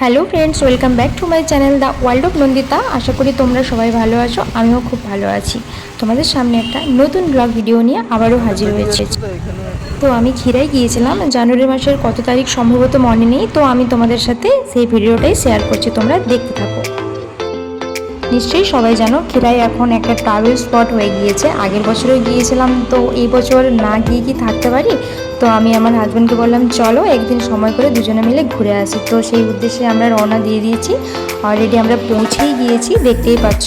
Hello friends welcome back to my channel the world of Nandita আশা করি তোমরা সবাই ভালো আছো, আমিও খুব ভালো আছি। তোমাদের সামনে একটা নতুন ব্লগ ভিডিও নিয়ে আবারও হাজির হয়েছে। তো আমি ক্ষীরাই গিয়েছিলাম, জানুয়ারি মাসের কত তারিখ সম্ভবত মনে নেই, তো আমি তোমাদের সাথে সেই ভিডিওটাই শেয়ার করছি, তোমরা দেখতে থাকো। নিশ্চয়ই সবাই জানো খেরাই এখন একটা ট্রাভেল স্পট হয়ে গিয়েছে। আগের বছরেও গিয়েছিলাম, তো এই বছর না গিয়ে কি থাকতে পারি? তো আমি আমার হাজব্যান্ডকে বললাম, চলো একদিন সময় করে দুজনে মিলে ঘুরে আসি। তো সেই উদ্দেশ্যে আমরা রওনা দিয়ে দিয়েছি। অলরেডি আমরা পৌঁছেই গিয়েছি, দেখতেই পাচ্ছ।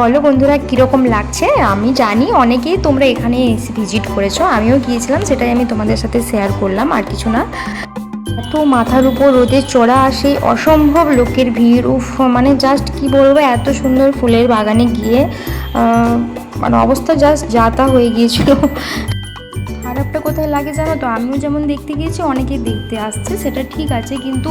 বলো বন্ধুরা কীরকম লাগছে? আমি জানি অনেকেই তোমরা এখানে এসে ভিজিট করেছ। আমিও গিয়েছিলাম, সেটাই আমি তোমাদের সাথে শেয়ার করলাম, আর কিছু না। এত মাথার উপর রোদে চড়া আসে অসম্ভব লোকের ভিড়, উফ মানে জাস্ট কি বলব, এত সুন্দর ফুলের বাগানে গিয়ে মানে অবস্থা জাস্ট যাতা হয়ে গিয়েছিল। খারাপটা কোথায় লাগে জানো তো? আমিও যেমন দেখতে গিয়েছি অনেকেই দেখতে আসছে, সেটা ঠিক আছে। কিন্তু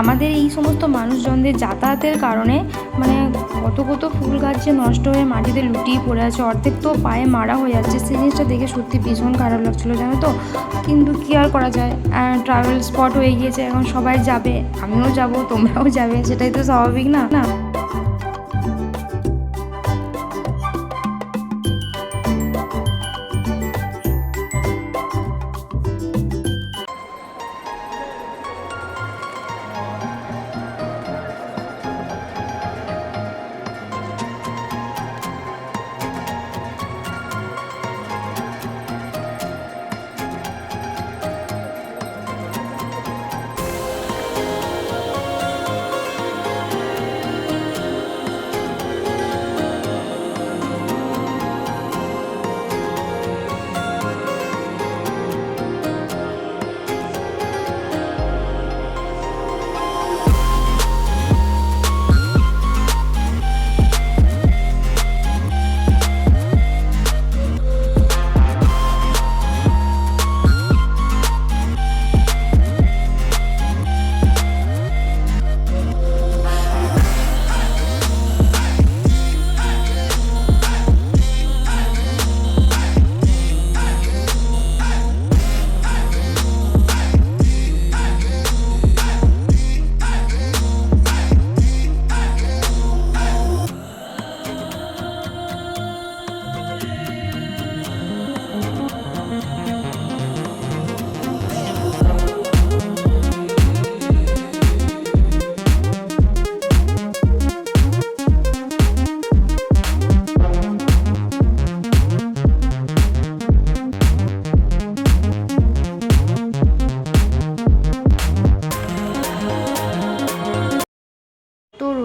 আমাদের এই সমস্ত মানুষজনদের যাতায়াতের কারণে মানে কত কত ফুল গাছ যে নষ্ট হয়ে মাটিতে লুটিয়ে পড়ে আছে, অর্ধেক তো পায়ে মারা হয়ে যাচ্ছে। সেই জিনিসটা দেখে সত্যি ভীষণ খারাপ লাগছিল জানো তো? কিন্তু কী আর করা যায়? ট্রাভেল স্পট হয়ে গিয়েছে, এখন সবাই যাবে। আমিও যাব, তোমরাও যাবে, সেটাই তো স্বাভাবিক না না?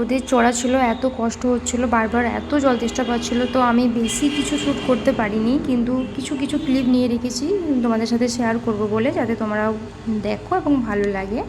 তো রোদের চড়া ছিল, এত কষ্ট হচ্ছিল, বারবার এত জল তেষ্টা পাচ্ছিল, তো আমি বেশি কিছু শ্যুট করতে পারিনি, কিন্তু কিছু কিছু ক্লিপ নিয়ে রেখেছি, তোমাদের সাথে শেয়ার করব বলে, যাতে তোমরাও দেখো এবং ভালো লাগে।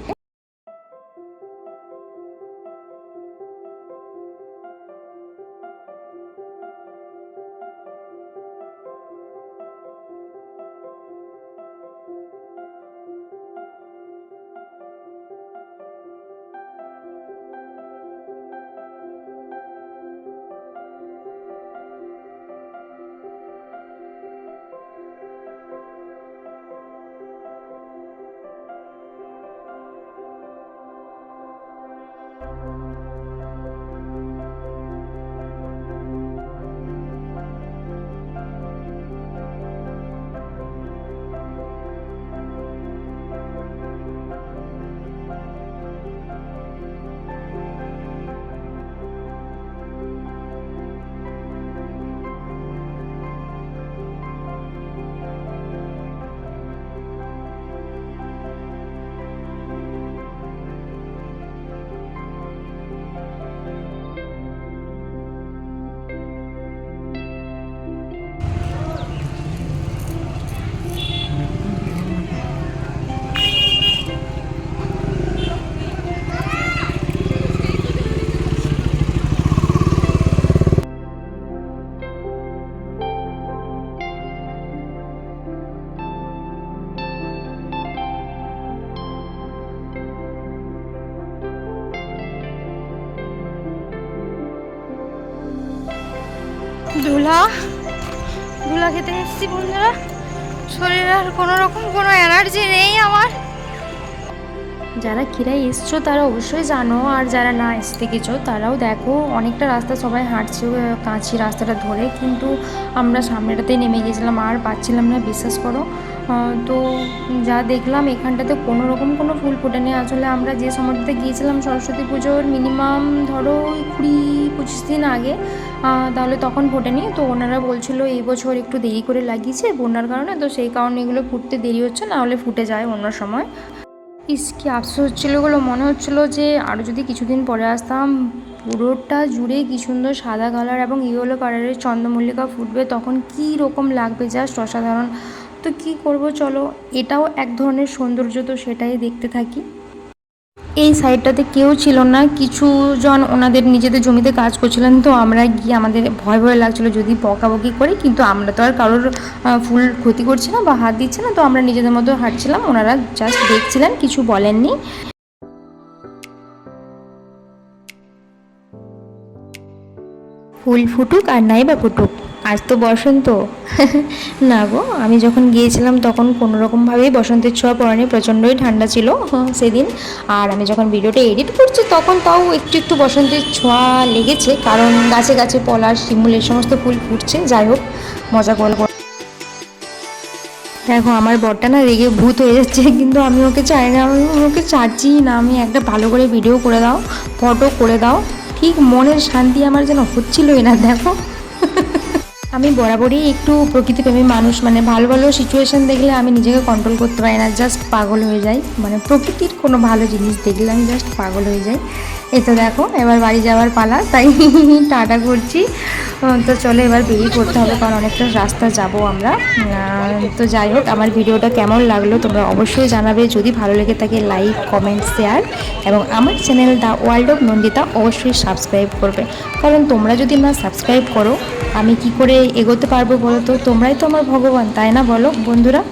ধুলা ধুলা খেতে এসেছি বন্ধুরা। শরীরে আর কোনো রকম কোনো এনার্জি নেই আমার। যারা কিরাই এসছো, তারা অবশ্যই জানো। আর যারা না এসতে গেছো, তারাও দেখো, অনেকটা রাস্তা সবাই হাঁটছে, কাঁচি রাস্তাটা ধরে। কিন্তু আমরা সামনেটাতেই নেমে গেছিলাম, আর পাচ্ছিলাম না, বিশ্বাস করো। তো যা দেখলাম, এখানটাতে কোনো রকম কোনো ফুল ফোটেনি। আসলে আমরা যে সময়টাতে গিয়েছিলাম সরস্বতী পুজোর মিনিমাম ধরো কুড়ি পঁচিশ দিন আগে তাহলে তখন ফোটেনি। তো ওনারা বলছিল, এই বছর একটু দেরি করে লাগিয়েছে বন্যার কারণে, তো সেই কারণে এগুলো ফুটতে দেরি হচ্ছে, না হলে ফুটে যায় অন্য সময়। ইস, কি আফসোস হচ্ছিল এগুলো মনে হচ্ছিল যে আরও যদি কিছুদিন পরে আসতাম, পুরোটা জুড়ে কি সুন্দর সাদা কালার এবং ইয়েলো কালারের চন্দ্রমল্লিকা ফুটবে, তখন কী রকম লাগবে? জাস্ট অসাধারণ। তো কি করব, চলো। এটাও এক ধরনের সৌন্দর্য তো সেটাই দেখতে থাকি। এই সাইডটাতে কেউ ছিল না, কিছু জন ওনাদের নিজেদের জমিতে কাজ করছিলেন, তো আমরা গিয়ে আমাদের ভয় ভয় লাগছিল যদি বকাবকি করি, কিন্তু আমরা তো আর কারোর ফুল ক্ষতি করছি না বা হাত দিচ্ছি না, তো আমরা নিজেদের মতো হাঁটছিলাম, ওনারা জাস্ট দেখছিলেন, কিছু বলেননি। ফুল ফুটুক আর নাই বা ফুটুক আজ তো বসন্ত। না গো, আমি যখন গিয়েছিলাম তখন কোনো রকমভাবেই বসন্তের ছোঁয়া পড়েনি, প্রচণ্ডই ঠান্ডা ছিল সেদিন। আর আমি যখন ভিডিওটা এডিট করছি তখন তাও একটু একটু বসন্তের ছোঁয়া লেগেছে, কারণ গাছে গাছে পলাশ, শিমুল, এই সমস্ত ফুল ফুটছে। যাই হোক, মজা করে দেখো, আমার বরটা না রেগে ভূত হয়ে যাচ্ছে, কিন্তু আমি ওকে চাই না, আমি ওকে চাচ্ছি না। আমি একটা ভালো করে ভিডিও করে দাও ফটো করে দাও। ঠিক মনের শান্তি আমার যেন হচ্ছিলই না, দেখো। আমি বরাবরই একটু প্রকৃতিপ্রেমী মানুষ মানে ভালো ভালো সিচুয়েশন দেখলে আমি নিজেকে কন্ট্রোল করতে পারি না জাস্ট পাগল হয়ে যাই। মানে প্রকৃতির কোনো ভালো জিনিস দেখলে আমি জাস্ট পাগল হয়ে যাই। এই তো দেখো, এবার বাড়ি যাওয়ার পালা, তাই টাটা করছি। তো চলো এবার বেরিয়ে করতে হবে, কারণ অনেকটা রাস্তা যাব আমরা। তো যাই হোক, আমার ভিডিওটা কেমন লাগল তোমরা অবশ্যই জানাবে। যদি ভালো লেগে থাকে লাইক কমেন্ট শেয়ার এবং আমার channel the world of Nandita অবশ্যই সাবস্ক্রাইব করবে। কারণ তোমরা যদি না সাবস্ক্রাইব করো, আমি কি করে এগোতে পারব বলো তো? তোমরাই তো আমার ভগবান, তাই না বলো বন্ধুরা?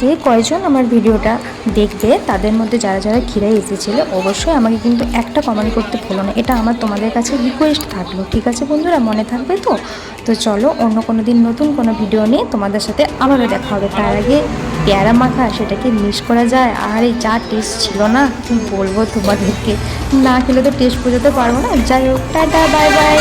যে কয়জন আমার ভিডিওটা দেখবে, তাদের মধ্যে যারা যারা খিরাই এসেছিল, অবশ্যই আমাকে কিন্তু একটা কমেন্ট করতে ভুলো না। এটা আমার তোমাদের কাছে রিকোয়েস্ট থাকল, ঠিক আছে বন্ধুরা? মনে থাকবে তো? তো চলো, অন্য কোনো দিন নতুন কোনো ভিডিও নিয়ে তোমাদের সাথে আবারও দেখা হবে। তার আগে পেয়ারা মাখা, সেটাকে মিস করা যায়? আর এই যা টেস্ট ছিল না? কি বলব তোমাদেরকে? না খেলে তো টেস্ট বোঝাতে পারব না? যাই হোক, টাটা বাই বাই